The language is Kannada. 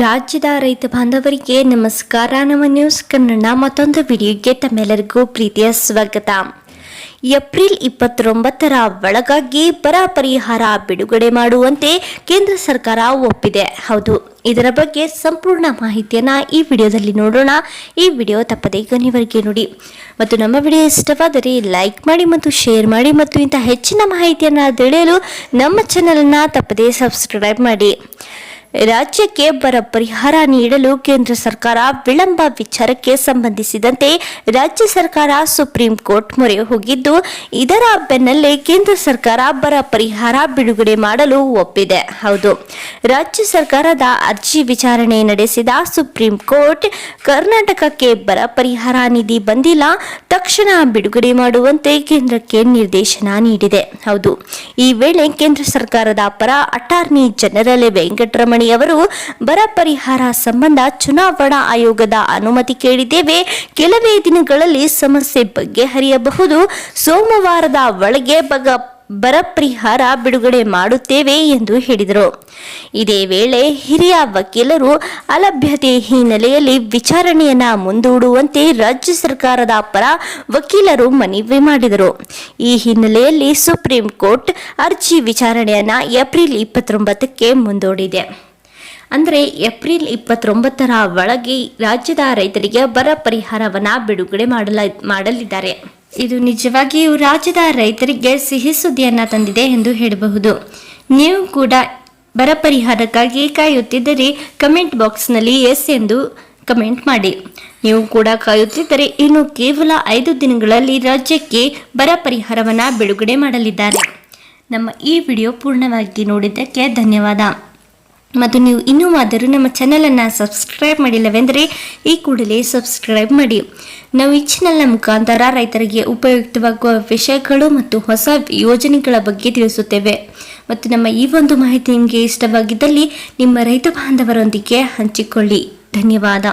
ರಾಜ್ಯದ ರೈತ ಬಾಂಧವರಿಗೆ ನಮಸ್ಕಾರ. ನಮ್ಮ ನ್ಯೂಸ್ ಕನ್ನಡ ಮತ್ತೊಂದು ವಿಡಿಯೋಗೆ ತಮ್ಮೆಲ್ಲರಿಗೂ ಪ್ರೀತಿಯ ಸ್ವಾಗತ. ಏಪ್ರಿಲ್ ಇಪ್ಪತ್ತೊಂಬತ್ತರ ಒಳಗಾಗಿ ಬರ ಪರಿಹಾರ ಬಿಡುಗಡೆ ಮಾಡುವಂತೆ ಕೇಂದ್ರ ಸರ್ಕಾರ ಒಪ್ಪಿದೆ. ಹೌದು, ಇದರ ಬಗ್ಗೆ ಸಂಪೂರ್ಣ ಮಾಹಿತಿಯನ್ನ ಈ ವಿಡಿಯೋದಲ್ಲಿ ನೋಡೋಣ. ಈ ವಿಡಿಯೋ ತಪ್ಪದೇ ಕೊನೆವರೆಗೆ ನೋಡಿ. ಮತ್ತು ನಮ್ಮ ವಿಡಿಯೋ ಇಷ್ಟವಾದರೆ ಲೈಕ್ ಮಾಡಿ ಮತ್ತು ಶೇರ್ ಮಾಡಿ ಮತ್ತು ಇಂಥ ಹೆಚ್ಚಿನ ಮಾಹಿತಿಯನ್ನು ತಿಳಿಯಲು ನಮ್ಮ ಚಾನಲನ್ನು ತಪ್ಪದೇ ಸಬ್ಸ್ಕ್ರೈಬ್ ಮಾಡಿ. ರಾಜ್ಯಕ್ಕೆ ಬರ ಪರಿಹಾರ ನೀಡಲು ಕೇಂದ್ರ ಸರ್ಕಾರ ವಿಳಂಬ ವಿಚಾರಕ್ಕೆ ಸಂಬಂಧಿಸಿದಂತೆ ರಾಜ್ಯ ಸರ್ಕಾರ ಸುಪ್ರೀಂ ಕೋರ್ಟ್ ಮೊರೆ ಹೋಗಿದ್ದು, ಇದರ ಬೆನ್ನಲ್ಲೇ ಕೇಂದ್ರ ಸರ್ಕಾರ ಬರ ಪರಿಹಾರ ಬಿಡುಗಡೆ ಮಾಡಲು ಒಪ್ಪಿದೆ. ಹೌದು, ರಾಜ್ಯ ಸರ್ಕಾರದ ಅರ್ಜಿ ವಿಚಾರಣೆ ನಡೆಸಿದ ಸುಪ್ರೀಂ ಕೋರ್ಟ್, ಕರ್ನಾಟಕಕ್ಕೆ ಬರ ಪರಿಹಾರ ನಿಧಿ ಬಂದಿಲ್ಲ, ತಕ್ಷಣ ಬಿಡುಗಡೆ ಮಾಡುವಂತೆ ಕೇಂದ್ರಕ್ಕೆ ನಿರ್ದೇಶನ ನೀಡಿದೆ. ಹೌದು, ಈ ವೇಳೆ ಕೇಂದ್ರ ಸರ್ಕಾರದ ಪರ ಅಟಾರ್ನಿ ಜನರಲ್ ವೆಂಕಟರಮಣಿ ಅವರು ಬರ ಪರಿಹಾರ ಸಂಬಂಧ ಚುನಾವಣಾ ಆಯೋಗದ ಅನುಮತಿ ಕೇಳಿದ್ದೇವೆ. ಕೆಲವೇ ದಿನಗಳಲ್ಲಿ ಸಮಸ್ಯೆ ಬಗೆಹರಿಯಬಹುದು. ಸೋಮವಾರದ ಒಳಗೆ ಬಗ ಬರ ಪರಿಹಾರ ಬಿಡುಗಡೆ ಮಾಡುತ್ತೇವೆ ಎಂದು ಹೇಳಿದರು. ಇದೇ ವೇಳೆ ಹಿರಿಯ ವಕೀಲರು ಅಲಭ್ಯತೆ ಹಿನ್ನೆಲೆಯಲ್ಲಿ ವಿಚಾರಣೆಯನ್ನ ಮುಂದೂಡುವಂತೆ ರಾಜ್ಯ ಸರ್ಕಾರದ ಪರ ವಕೀಲರು ಮನವಿ ಮಾಡಿದರು. ಈ ಹಿನ್ನೆಲೆಯಲ್ಲಿ ಸುಪ್ರೀಂ ಕೋರ್ಟ್ ಅರ್ಜಿ ವಿಚಾರಣೆಯನ್ನ ಏಪ್ರಿಲ್ ಇಪ್ಪತ್ತೊಂಬತ್ತಕ್ಕೆ ಮುಂದೂಡಿದೆ. ಅಂದರೆ ಏಪ್ರಿಲ್ ಇಪ್ಪತ್ತೊಂಬತ್ತರ ಒಳಗೆ ರಾಜ್ಯದ ರೈತರಿಗೆ ಬರ ಪರಿಹಾರವನ್ನು ಬಿಡುಗಡೆ ಮಾಡಲ, ಮಾಡಲಿದ್ದಾರೆ. ಇದು ನಿಜವಾಗಿಯೂ ರಾಜ್ಯದ ರೈತರಿಗೆ ಸಿಹಿ ಸುದ್ದಿಯನ್ನು ತಂದಿದೆ ಎಂದು ಹೇಳಬಹುದು. ನೀವು ಕೂಡ ಬರ ಪರಿಹಾರಕ್ಕಾಗಿ ಕಾಯುತ್ತಿದ್ದರೆ ಕಮೆಂಟ್ ಬಾಕ್ಸ್ನಲ್ಲಿ ಎಸ್ ಎಂದು ಕಮೆಂಟ್ ಮಾಡಿ. ನೀವು ಕೂಡ ಕಾಯುತ್ತಿದ್ದರೆ ಇನ್ನು ಕೇವಲ ಐದು ದಿನಗಳಲ್ಲಿ ರಾಜ್ಯಕ್ಕೆ ಬರ ಪರಿಹಾರವನ್ನು ಬಿಡುಗಡೆ ಮಾಡಲಿದ್ದಾರೆ. ನಮ್ಮ ಈ ವಿಡಿಯೋ ಪೂರ್ಣವಾಗಿ ನೋಡಿದ್ದಕ್ಕೆ ಧನ್ಯವಾದ. ಮತ್ತು ನೀವು ಇನ್ನೂ ಆದರೂ ನಮ್ಮ ಚಾನಲನ್ನು ಸಬ್ಸ್ಕ್ರೈಬ್ ಮಾಡಿಲ್ಲವೆಂದರೆ ಈ ಕೂಡಲೇ ಸಬ್ಸ್ಕ್ರೈಬ್ ಮಾಡಿ. ನಾವು ಈ ಚಾನಲ್ನ ಮುಖಾಂತರ ರೈತರಿಗೆ ಉಪಯುಕ್ತವಾಗುವ ವಿಷಯಗಳು ಮತ್ತು ಹೊಸ ಯೋಜನೆಗಳ ಬಗ್ಗೆ ತಿಳಿಸುತ್ತೇವೆ. ಮತ್ತು ನಮ್ಮ ಈ ಒಂದು ಮಾಹಿತಿ ನಿಮಗೆ ಇಷ್ಟವಾಗಿದ್ದಲ್ಲಿ ನಿಮ್ಮ ರೈತ ಬಾಂಧವರೊಂದಿಗೆ ಹಂಚಿಕೊಳ್ಳಿ. ಧನ್ಯವಾದ.